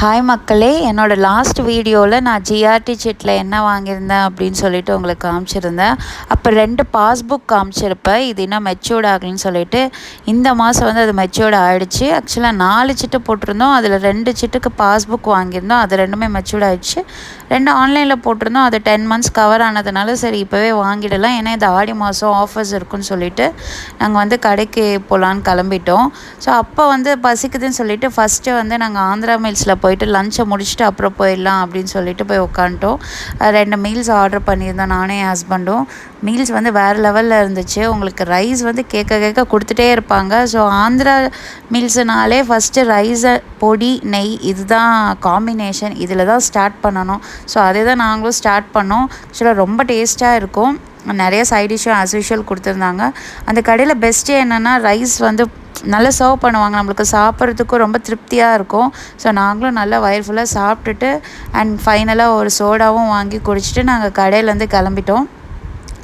Hi மக்களே என்னோடய last வீடியோவில் நான் ஜிஆர்டி சிட்டில் என்ன வாங்கியிருந்தேன் அப்படின்னு சொல்லிட்டு உங்களுக்கு காமிச்சிருந்தேன். அப்போ ரெண்டு பாஸ்புக் காமிச்சிருப்பேன் இது இன்னும் மெச்சூர்ட் ஆகலன்னு சொல்லிட்டு இந்த மாதம் வந்து அது மெச்சூர்ட் ஆகிடுச்சு ஆக்சுவலாக நாலு சிட்டு போட்டிருந்தோம் அதில் ரெண்டு சிட்டுக்கு பாஸ்புக் வாங்கியிருந்தோம் அது ரெண்டுமே மெச்சூர்ட் ஆகிடுச்சு ரெண்டு ஆன்லைனில் போட்டிருந்தோம் அது டென் மந்த்ஸ் கவர் ஆனதுனால சரி இப்போவே வாங்கிடலாம். ஏன்னா இந்த ஆடி மாதம் ஆஃபர்ஸ் இருக்குன்னு சொல்லிட்டு நாங்கள் வந்து கடைக்கு போகலான்னு கிளம்பிட்டோம். ஸோ அப்போ வந்து பசிக்குதுன்னு சொல்லிட்டு ஃபஸ்ட்டு வந்து நாங்கள் ஆந்திரா மில்ஸில் போயிட்டு லஞ்சை முடிச்சுட்டு அப்புறம் போயிடலாம் அப்படின்னு சொல்லிட்டு போய் உட்காந்துட்டோம் ரெண்டு மீல்ஸ் ஆர்டர் பண்ணியிருந்தோம் நானே என் ஹஸ்பண்டும் மீல்ஸ் வந்து வேறு லெவலில் இருந்துச்சு. உங்களுக்கு ரைஸ் வந்து கேட்க கேட்க கொடுத்துட்டே இருப்பாங்க. ஸோ ஆந்திரா மீல்ஸுனாலே ஃபஸ்ட்டு ரைஸை பொடி நெய் இதுதான் காம்பினேஷன் இதில் தான் ஸ்டார்ட் பண்ணணும். ஸோ அதே தான் நாங்களும் ஸ்டார்ட் பண்ணோம். ஆக்சுவலாக ரொம்ப டேஸ்ட்டாக இருக்கும். நிறைய சைட் டிஷ்ஷும் ஆஸ் யூஷுவல் கொடுத்துருந்தாங்க. அந்த கடையில் பெஸ்ட்டு என்னென்னா ரைஸ் வந்து நல்லா சர்வ் பண்ணுவாங்க. நம்மளுக்கு சாப்பிட்றதுக்கும் ரொம்ப திருப்தியாக இருக்கும். ஸோ நாங்களும் நல்லா வயிறு ஃபுல்லாக சாப்பிட்டுட்டு அண்ட் ஃபைனலாக ஒரு சோடாவும் வாங்கி குடிச்சிட்டு நாங்கள் கடையிலேருந்து கிளம்பிட்டோம்.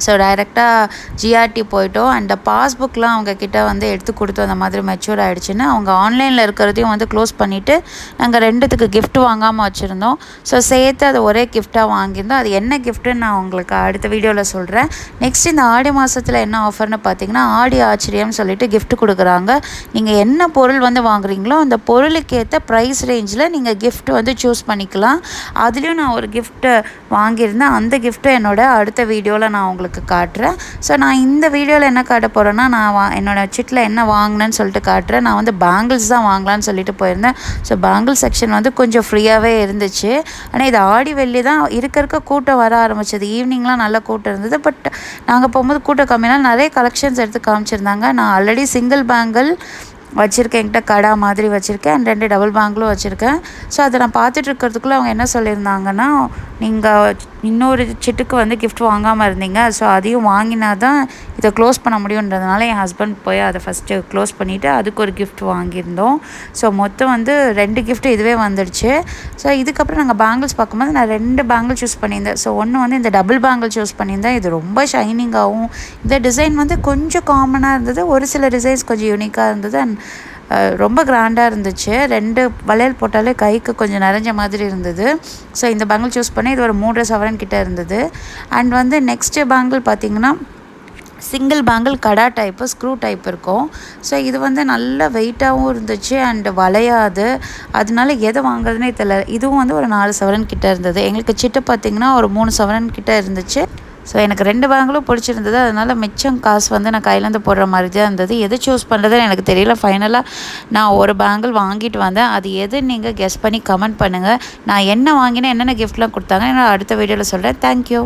ஸோ டைரெக்டாக ஜிஆர்டி போயிட்டோம். அந்த பாஸ்புக்லாம் அவங்கக்கிட்ட வந்து எடுத்து கொடுத்தோம். அந்த மாதிரி மெச்சூர் ஆகிடுச்சின்னு அவங்க ஆன்லைனில் இருக்கிறதையும் வந்து க்ளோஸ் பண்ணிவிட்டு நாங்கள் ரெண்டுத்துக்கு கிஃப்ட் வாங்காமல் வச்சுருந்தோம். ஸோ சேர்த்து அதை ஒரே கிஃப்ட்டாக வாங்கியிருந்தோம். அது என்ன கிஃப்ட்டுன்னு நான் உங்களுக்கு அடுத்த வீடியோவில் சொல்கிறேன் நெக்ஸ்ட் இந்த ஆடி மாதத்தில் என்ன ஆஃபர்னு பார்த்தீங்கன்னா ஆடி ஆச்சரியம்னு சொல்லிட்டு கிஃப்ட் கொடுக்குறாங்க. நீங்கள் என்ன பொருள் வந்து வாங்குறீங்களோ அந்த பொருளுக்கு ஏற்ற ப்ரைஸ் ரேஞ்சில் நீங்கள் கிஃப்ட் வந்து சூஸ் பண்ணிக்கலாம். அதுலேயும் நான் ஒரு கிஃப்ட்டு வாங்கியிருந்தேன். அந்த கிஃப்ட்டு என்னோட அடுத்த வீடியோவில் நான் உங்களுக்கு உங்களுக்கு காட்டுறேன். ஸோ நான் இந்த வீடியோவில் என்ன காட்ட போகிறேன்னா நான் வா என்னோடய சிட்டில் என்ன வாங்கினேன்னு சொல்லிட்டு காட்டுறேன். நான் வந்து பேங்கிள்ஸ் தான் வாங்கலான்னு சொல்லிட்டு போயிருந்தேன். ஸோ பேங்கிள் செக்ஷன் வந்து கொஞ்சம் ஃப்ரீயாகவே இருந்துச்சு. ஆனால் இது ஆடி வெள்ளி தான் இருக்க இருக்க கூட்டம் வர ஆரம்பிச்சது. ஈவினிங்லாம் நல்ல கூட்டம் இருந்தது. பட் நாங்கள் போகும்போது கூட்டம் கம்மினால் நிறைய கலெக்ஷன்ஸ் எடுத்து காமிச்சிருந்தாங்க. நான் ஆல்ரெடி சிங்கிள் பேங்கிள் வச்சுருக்கேன். என்கிட்ட கடா மாதிரி வச்சுருக்கேன். அண்ட் ரெண்டு டபுள் பேங்க்லும் வச்சுருக்கேன். ஸோ அதை நான் பார்த்துட்டு இருக்கிறதுக்குள்ளே அவங்க என்ன சொல்லியிருந்தாங்கன்னா நீங்கள் இன்னொரு சிட்டுக்கு வந்து கிஃப்ட் வாங்காமல் இருந்தீங்க. ஸோ அதையும் வாங்கினா தான் இதை க்ளோஸ் பண்ண முடியுன்றதுனால என் ஹஸ்பண்ட் போய் அதை ஃபஸ்ட்டு க்ளோஸ் பண்ணிவிட்டு அதுக்கு ஒரு கிஃப்ட் வாங்கியிருந்தோம். ஸோ மொத்தம் வந்து ரெண்டு கிஃப்ட் இதுவே வந்துடுச்சு. ஸோ இதுக்கப்புறம் நாங்கள் பேங்கிள்ஸ் பார்க்கும்போது நான் ரெண்டு பேங்கிள் சூஸ் பண்ணியிருந்தேன். ஸோ ஒன்று வந்து இந்த டபுள் பேங்கிள் சூஸ் பண்ணியிருந்தேன். இது ரொம்ப ஷைனிங்காகவும் இந்த டிசைன் வந்து கொஞ்சம் காமனாக இருந்தது. ஒரு சில டிசைன்ஸ் கொஞ்சம் யூனிக்காக இருந்தது. அண்ட் ரொம்ப கிராண்டாக இருந்துச்சு. ரெண்டு வளையல் போட்டாலே கைக்கு கொஞ்சம் நிறைஞ்ச மாதிரி இருந்தது. ஸோ இந்த பேங்கிள் சூஸ் பண்ணி இது ஒரு மூன்றரை சவரன் கிட்டே இருந்தது. அண்ட் வந்து நெக்ஸ்ட்டு பேங்கிள் பார்த்திங்கன்னா சிங்கிள் பேங்கிள் கடா டைப்பு ஸ்க்ரூ டைப் இருக்கும். ஸோ இது வந்து நல்ல வெயிட்டாகவும் இருந்துச்சு அண்டு வளையாது. அதனால எதை வாங்குறதுனே தெரியல. இதுவும் வந்து ஒரு நாலு சவரன் கிட்டே இருந்தது. எங்களுக்கு சிட்டு பார்த்திங்கன்னா ஒரு மூணு சவரன் கிட்டே இருந்துச்சு. ஸோ எனக்கு ரெண்டு பேங்கிலும் பிடிச்சிருந்தது. அதனால் மிச்சம் காசு வந்து நான் கையிலேருந்து போடுற மாதிரி தான் இருந்தது. எது சூஸ் பண்ணுறதுன்னு எனக்கு தெரியல. ஃபைனலாக நான் ஒரு பேங்கிள் வாங்கிட்டு வந்தேன். அது எது நீங்கள் கெஸ் பண்ணி கமெண்ட் பண்ணுங்கள் நான் என்ன வாங்கினேன் என்னென்ன கிஃப்ட்லாம் கொடுத்தாங்க நான் அடுத்த வீடியோவில் சொல்கிறேன் தேங்க்யூ